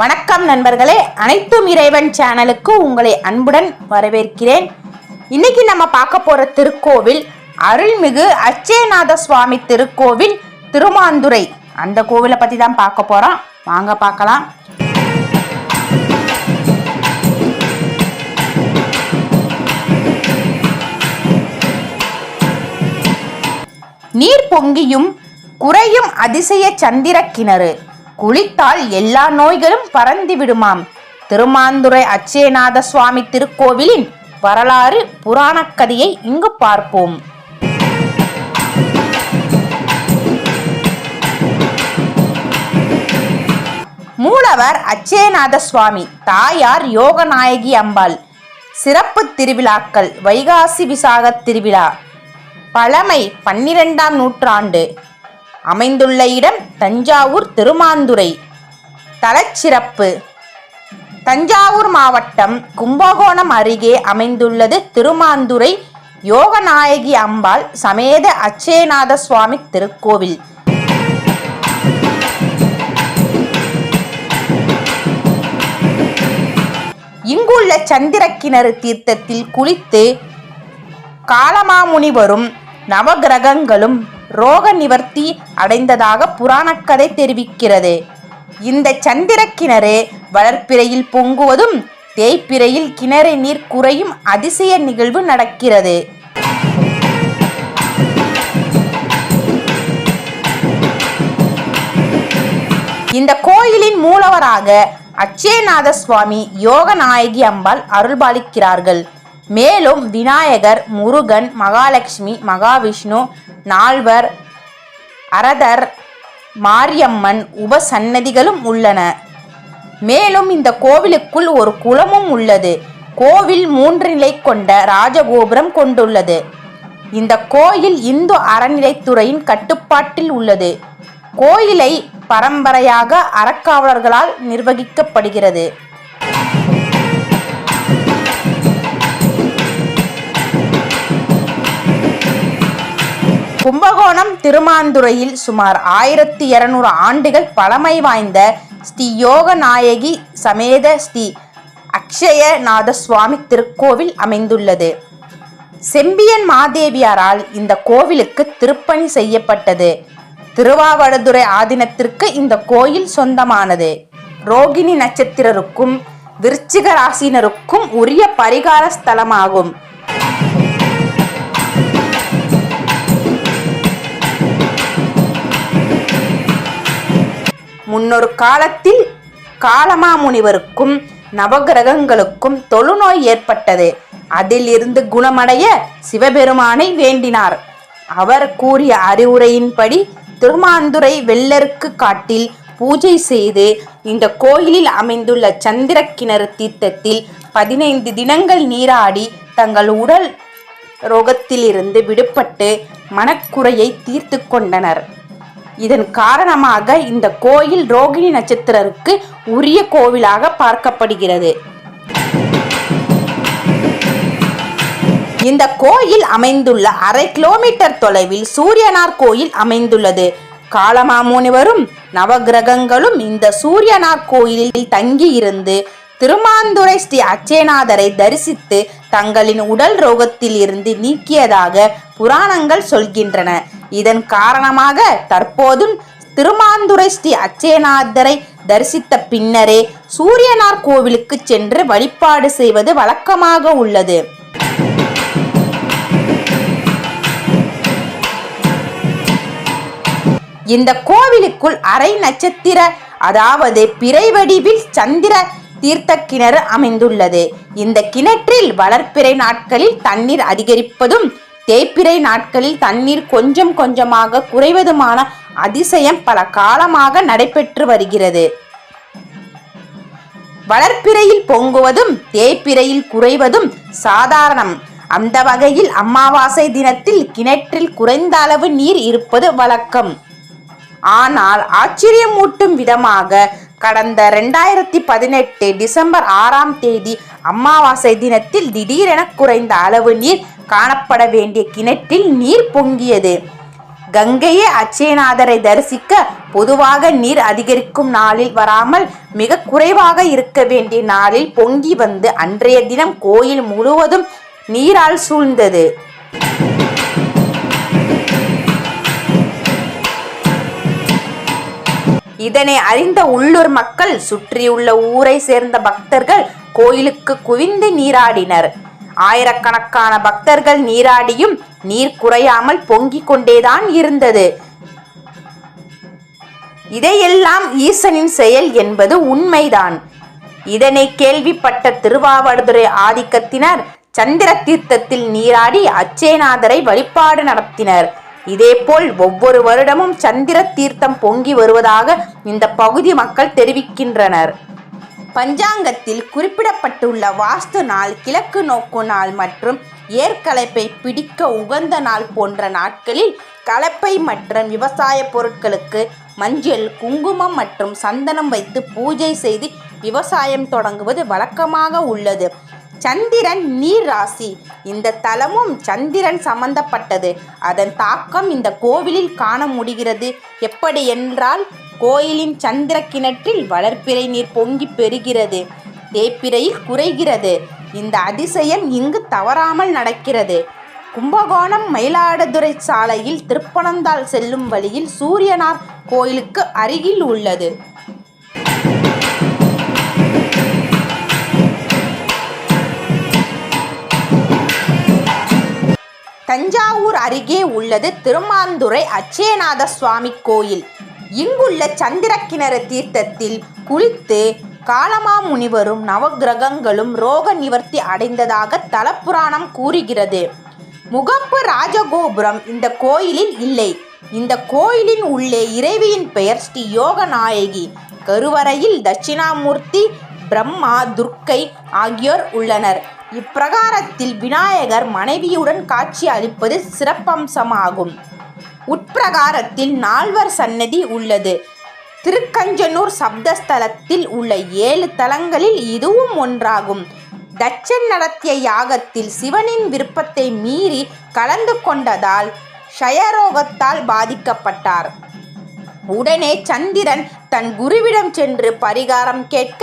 வணக்கம் நண்பர்களே. அனைத்தும் இறைவன் சேனலுக்கு உங்களை அன்புடன் வரவேற்கிறேன். இன்னைக்கு நம்ம பார்க்க போற திருக்கோவில் அருள்மிகு அச்சயநாத சுவாமி திருக்கோவில் திருமாந்துரை அந்த கோவிலை பத்தி தான் பார்க்க போறோம். வாங்க பார்க்கலாம். நீர் பொங்கியும் குறையும் அதிசய சந்திர கிணறு குளித்தால் எல்லா நோய்களும் பறந்து விடுமாம். திருமாந்துரை அச்சயநாத சுவாமி திருக்கோவிலின் வரலாறு புராணக் கதையை இங்கு பார்ப்போம். மூலவர் அச்சயநாத சுவாமி தாயார் யோகநாயகி அம்பாள். சிறப்பு திருவிழாக்கள் வைகாசி விசாக திருவிழா. பழமை பன்னிரெண்டாம் நூற்றாண்டு. அமைந்துள்ள இடம் தஞ்சாவூர் திருமாந்துரை தலச்சிறப்பு. தஞ்சாவூர் மாவட்டம் கும்பகோணம் அருகே அமைந்துள்ளது திருமாந்துரை யோகநாயகி அம்பாள் சமேத அச்சயநாத சுவாமி திருக்கோவில். இங்குள்ள சந்திரக்கிணறு தீர்த்தத்தில் குளித்து காலமாமுனிவரும் நவகிரகங்களும் ரோக நிவர்த்தி அடைந்ததாக புராணக்கதை தெரிவிக்கிறது. இந்த சந்திர கிணறு வளர்ப்பிறையில் பொங்குவதும் தேய்ப்பிறையில் கிணறு நீர் குறையும் அதிசய நிகழ்வு நடக்கிறது. இந்த கோயிலின் மூலவராக அச்சயநாத சுவாமி யோகநாயகி அம்பாள் அருள்பாலிக்கிறார்கள். மேலும் விநாயகர் முருகன் மகாலட்சுமி மகாவிஷ்ணு நால்வர் அரதர் மாரியம்மன் உபசன்னதிகளும் உள்ளன. மேலும் இந்த கோவிலுக்குள் ஒரு குளமும் உள்ளது. கோவில் மூன்று நிலை கொண்ட ராஜகோபுரம் கொண்டுள்ளது. இந்த கோயில் இந்து அறநிலைத்துறையின் கட்டுப்பாட்டில் உள்ளது. கோயிலை பரம்பரையாக அறக்காவலர்களால் நிர்வகிக்கப்படுகிறது. கும்பகோணம் திருமாந்துறையில் சுமார் ஆயிரத்தி இருநூறு ஆண்டுகள் பழமை வாய்ந்த ஸ்ரீ யோகநாயகி சமேத ஸ்ரீ அக்ஷயநாத சுவாமி திருக்கோவில் அமைந்துள்ளது. செம்பியன் மாதேவியாரால் இந்த கோவிலுக்கு திருப்பணி செய்யப்பட்டது. திருவாவடுதுறை ஆதீனத்திற்கு இந்த கோயில் சொந்தமானது. ரோகிணி நட்சத்திரருக்கும் விருச்சிக ராசினருக்கும் உரிய பரிகார ஸ்தலமாகும். முன்னொரு காலத்தில் காலமாமுனிவருக்கும் நவகிரகங்களுக்கும் தொழுநோய் ஏற்பட்டது. அதிலிருந்து குணமடைய சிவபெருமானை வேண்டினார். அவர் கூறிய அறிவுரையின்படி திருமாந்துரை வெள்ளருக்கு காட்டில் பூஜை செய்து இந்த கோயிலில் அமைந்துள்ள சந்திர கிணறு தீர்த்தத்தில் பதினைந்து தினங்கள் நீராடி தங்கள் உடல் ரோகத்திலிருந்து விடுபட்டு மனக்குறையை தீர்த்து கொண்டனர். இதன் காரணமாக இந்த கோயில் ரோகிணி நட்சத்திரருக்கு உரிய கோவிலாக பார்க்கப்படுகிறது. இந்த கோயில் அமைந்துள்ள அரை கிலோமீட்டர் தொலைவில் சூரியனார் கோயில் அமைந்துள்ளது. காலமாமுனிவரும் நவகிரகங்களும் இந்த சூரியனார் கோயிலில் தங்கியிருந்து திருமாந்துரை ஸ்ரீ அச்சேநாதரை தரிசித்து தங்களின் உடல் ரோகத்தில் இருந்து நீக்கியதாக புராணங்கள் சொல்கின்றன. இதன் காரணமாக தற்போதும் திருமாந்துரை ஸ்ரீ அச்சேநாதரை தரிசித்த பின்னரே சூரியனார் கோவிலுக்கு சென்று வழிபாடு செய்வது வழக்கமாக உள்ளது. இந்த கோவிலுக்குள் அரை நட்சத்திர அதாவது பிறை வடிவில் சந்திர தீர்த்த கிணறு அமைந்துள்ளது. இந்த கிணற்றில் வளர்ப்பிறை நாட்களில் தண்ணீர் அதிகரிப்பதும் தேய்ப்பிறை நாட்களில் தண்ணீர் கொஞ்சம் கொஞ்சமாக குறைவதுமான அதிசயம் பல காலமாக நடைபெற்று வருகிறது. வளர்ப்பிறையில் பொங்குவதும் தேய்ப்பிறையில் குறைவதும் சாதாரணம். அந்த வகையில் அமாவாசை தினத்தில் கிணற்றில் குறைந்த அளவு நீர் இருப்பது வழக்கம். ஆனால் ஆச்சரியமூட்டும் விதமாக கடந்த ரெண்டாயிரத்தி பதினெட்டு டிசம்பர் ஆறாம் தேதி அமாவாசை தினத்தில் திடீரென குறைந்த அளவு நீர் காணப்பட வேண்டிய கிணற்றில் நீர் பொங்கியது. கங்கையே அச்சயநாதரை தரிசிக்க பொதுவாக நீர் அதிகரிக்கும் நாளில் வராமல் மிக குறைவாக இருக்க வேண்டிய நாளில் பொங்கி வந்து அன்றைய தினம் கோயில் முழுவதும் நீரால் சூழ்ந்தது. இதனை அறிந்த உள்ளூர் மக்கள் சுற்றியுள்ள ஊரை சேர்ந்த பக்தர்கள் கோயிலுக்கு குவிந்து நீராடினர். ஆயிரக்கணக்கான பக்தர்கள் நீராடியும் நீர் குறையாமல் பொங்கிக் கொண்டேதான் இருந்தது. இதையெல்லாம் ஈசனின் செயல் என்பது உண்மைதான். இதனை கேள்விப்பட்ட திருவாவடுதுறை ஆதிக்கத்தினர் சந்திர தீர்த்தத்தில் நீராடி அச்சேநாதரை வழிபாடு நடத்தினர். இதேபோல் ஒவ்வொரு வருடமும் சந்திர தீர்த்தம் பொங்கி வருவதாக இந்த பகுதி மக்கள் தெரிவிக்கின்றனர். பஞ்சாங்கத்தில் குறிப்பிடப்பட்டுள்ள வாஸ்து நாள் கிழக்கு நோக்கு நாள் மற்றும் ஏற்கலப்பை பிடிக்க உகந்த நாள் போன்ற நாட்களில் கலப்பை மற்றும் விவசாய பொருட்களுக்கு மஞ்சள் குங்குமம் மற்றும் சந்தனம் வைத்து பூஜை செய்து விவசாயம் தொடங்குவது வழக்கமாக உள்ளது. சந்திரன் நீர் ராசி. இந்த தலமும் சந்திரன் சம்பந்தப்பட்டது. அதன் தாக்கம் இந்த கோவிலில் காண முடிகிறது. எப்படி என்றால் கோயிலின் சந்திர கிணற்றில் வளர்ப்பிறை நீர் பொங்கி பெறுகிறது. தேப்பிரையில் குறைகிறது. இந்த அதிசயம் இங்கு தவறாமல் நடக்கிறது. கும்பகோணம் மயிலாடுதுறை சாலையில் திருப்பனந்தாள் செல்லும் வழியில் சூரியனார் கோயிலுக்கு அருகில் உள்ளது. அருகே உள்ளது திருமாந்துறை அச்சயநாத சுவாமி கோயில். இங்குள்ள சந்திரக்கிணறு தீர்த்தத்தில் குளித்து காலமாமுனிவரும் நவக்கிரகங்களும் ரோக நிவர்த்தி அடைந்ததாக தலப்புராணம் கூறுகிறது. முகப்பு ராஜகோபுரம் இந்த கோயிலில் இல்லை. இந்த கோயிலின் உள்ளே இறைவியின் பெயர் ஸ்ரீ யோகநாயகி கருவறையில் தட்சிணாமூர்த்தி பிரம்மா துர்க்கை ஆகியோர் உள்ளனர். இப்பிரகாரத்தில் விநாயகர் மனைவியுடன் காட்சி அளிப்பது சிறப்பம்சமாகும். உட்பிரகாரத்தில் நால்வர் சன்னதி உள்ளது. திருக்கஞ்சனூர் சப்தஸ்தலத்தில் உள்ள ஏழு தலங்களில் இதுவும் ஒன்றாகும். தச்சன் நடத்திய யாகத்தில் சிவனின் விருப்பத்தை மீறி கலந்து கொண்டதால் ஷயரோகத்தால் பாதிக்கப்பட்டார். உடனே சந்திரன் தன் குருவிடம் சென்று பரிகாரம் கேட்க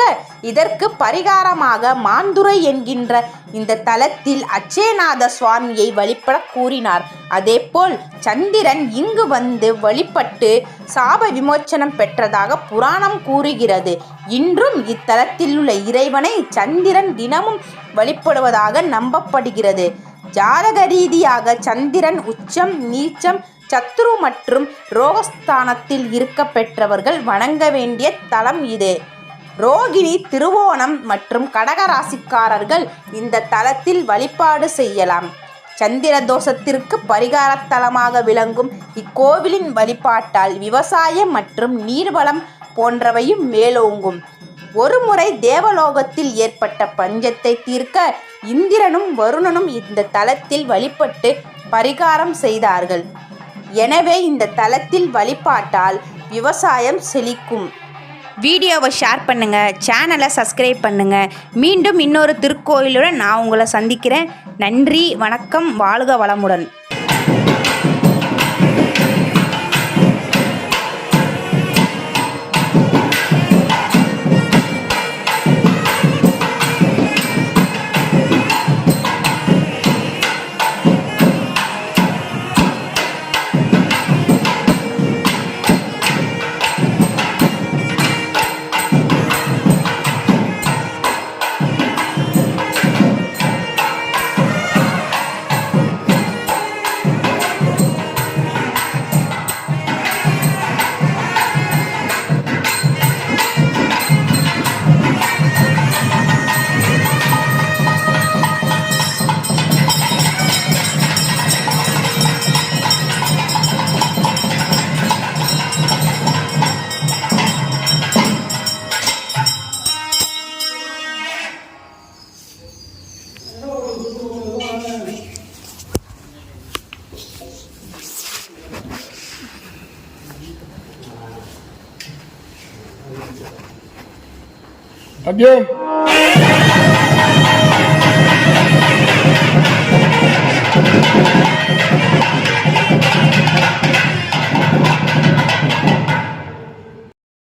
இதற்கு பரிகாரமாக மாந்துரை என்கின்ற இந்த தலத்தில் அச்சேநாத சுவாமியை வழிபட கூறினார். அதேபோல் சந்திரன் இங்கு வந்து வழிபட்டு சாப விமோச்சனம் பெற்றதாக புராணம் கூறுகிறது. இன்றும் இத்தலத்தில் உள்ள இறைவனை சந்திரன் தினமும் வழிபடுவதாக நம்பப்படுகிறது. ஜாதக ரீதியாக சந்திரன் உச்சம் நீச்சம் சத்ரு மற்றும் ரோகஸ்தானத்தில் இருக்க பெற்றவர்கள் வணங்க வேண்டிய தலம் இது. ரோகிணி திருவோணம் மற்றும் கடகராசிக்காரர்கள் இந்த தலத்தில் வழிபாடு செய்யலாம். சந்திர தோஷத்திற்கு பரிகாரத்தலமாக விளங்கும் இக்கோவிலின் வழிபாட்டால் விவசாயம் மற்றும் நீர்வளம் போன்றவையும் மேலோங்கும். ஒருமுறை தேவலோகத்தில் ஏற்பட்ட பஞ்சத்தை தீர்க்க இந்திரனும் வருணனும் இந்த தலத்தில் வழிபட்டு பரிகாரம் செய்தார்கள். எனவே இந்த தளத்தில் வழிபாட்டால் விவசாயம் செழிக்கும். வீடியோவை ஷேர் பண்ணுங்கள் சேனலை சப்ஸ்கிரைப் பண்ணுங்கள் மீண்டும் இன்னொரு திருக்கோயிலுடன் நான் உங்களை சந்திக்கிறேன். நன்றி வணக்கம் வாழ்க வளமுடன். Adeus!